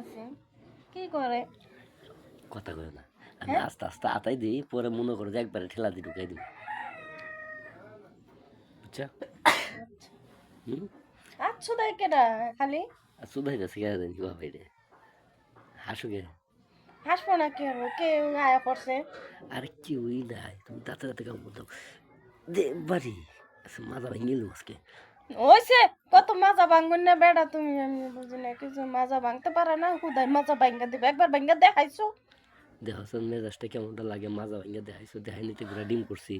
আছে। কি করে? কথা কয় না। আমি আস্তে আস্তে আতাই দিই পরে মনে করো যে একবারে ঠেলা দিয়ে ঢুকাই দিব। বুঝছ? হুম? আচ্ছা দেয় কেডা খালি? কে কি ভাবে রে হাসু গে হাসবো না কি হব? কে আয়া পড়ছে। আরে কি নাই। তুমি তাতে তাতে কাম করতাম দে বাড়ি। আচ্ছা মাজা ভেঙে আজকে। ওইছে কত মাজা ভাঙবেন না বেড়া তুমি আমি বুঝি না কিছু মাজা ভাঙতে পারে না হুদাই মাজা ভাঙ্গা দিবে একবার ভাঙ্গা দেখাইছো। দেখাচ্ছ মেজাজটা কেমনটা লাগে মাজা ভেঙে দেখাইছো দেখাই নিতে ঘুরে ডিম করছি।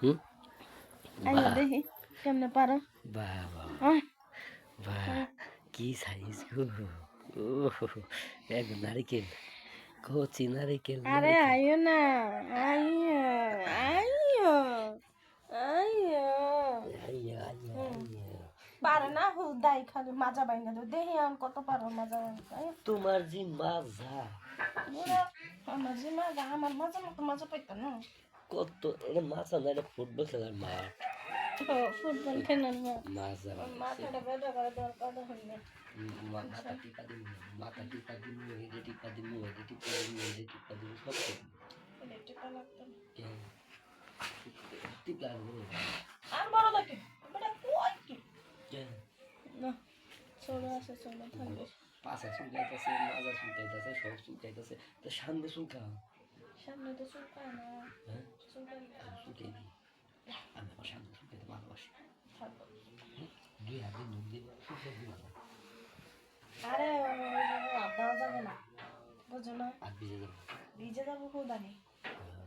হুম? দেখি কেমনে পারো। বাহ বাহ। আহ, বাহ কি সাইজ গো। এক নারিকেল কচি নারিকেল আরে। আইও না আইও আইও পারে না হুদাই খালি মাজা ভাঙ্গা দিবে। দেখি আমি কত পারো মাজা ভাঙ্গা তোমার যে মাজা। আমার যে মাজা আমার মাজা মতো মাজা পাইতো না। কত এটা মাজা না এটা ফুটবল খেলার মাঠ। ফুটবল খেলার না মাজা মাথাটা বেদা করে দরকার হয় না। মাথা টিপা দিমু মাথা টিপা দিমু হেডে টিপা দিমু হেডে টিপা দিমু হেডে টিপা দিমু সব টিপা লাগতো দিমু। আর বড় দেখে বেটা কই কি কেন? না আছে ছোট থাকবে পাছা চুলকাইতেছে মাজা চুলকাইতেছে সব চুলকাইতেছে তো সামনে চুলকা সামনে তো চুলকায় না। হ্যাঁ? চুলকাই দিই আমি আমার সামনে চুলকাইতে ভালোবাসি। দুই হাতে নুন দিয়ে চুলকাই দিই ভালো আরে হাত যাবে না। বুঝো না। আর ভিজে যাব। ভিজে যাব কোদানি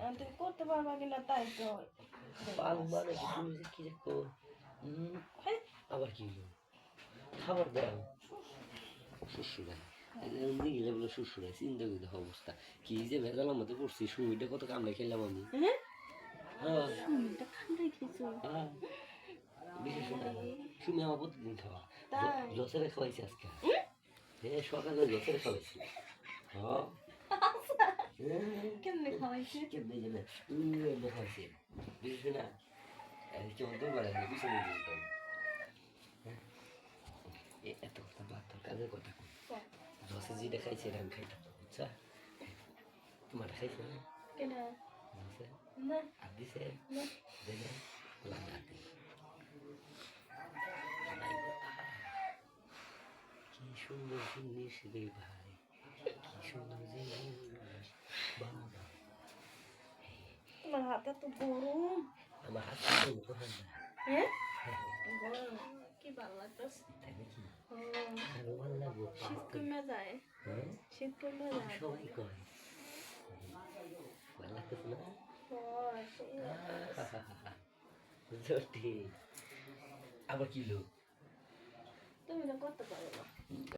তুমি করতে পারবা কিনা তাই তো। পাল মানে কি দেখো আবার কি খাবার দাও। শ্বশুরাই গেলে বলে শ্বশুরাই চিন্তা করে দেখো অবস্থা। কি যে ভেজালার মধ্যে পড়ছি সুমিটা কত কামড়ে খেলাম আমি। হ্যাঁ? হ্যাঁ। হ্যাঁ। বিশেষ সুমি আমার প্রতিদিন খাওয়া। খাওয়াইছে আজকে। হ্যাঁ সকালে জসেরে খাওয়াইছি। হ্যাঁ। কেমনে খাওয়াইছে? কেমনে জানে? খাওয়াইছে। বিশেষ না কেমন বেড়াচ্ছে পিছনে দিতাম এত কথা বাদ তোর কাজের কথা কই জসে যেটা খাইছে এটা আমি খাইতাম না, বুঝছা তোমার খাইছে না কেনা জসে না আর দিছে না দেনে লাগা দি কি সুন্দর জিনিস রে ভাই কি সুন্দর জিনিস বাবা তোমার হাতে তো গরম আমার হাত থেকে গরম না হ্যাঁ গরম কি ভালো লাগতেছে? শীত কমে যায়। হ্যাঁ? শীত কমে যায় ভালো লাগতেছে না? আবার কি লোক তুমি তো করতে পারো না।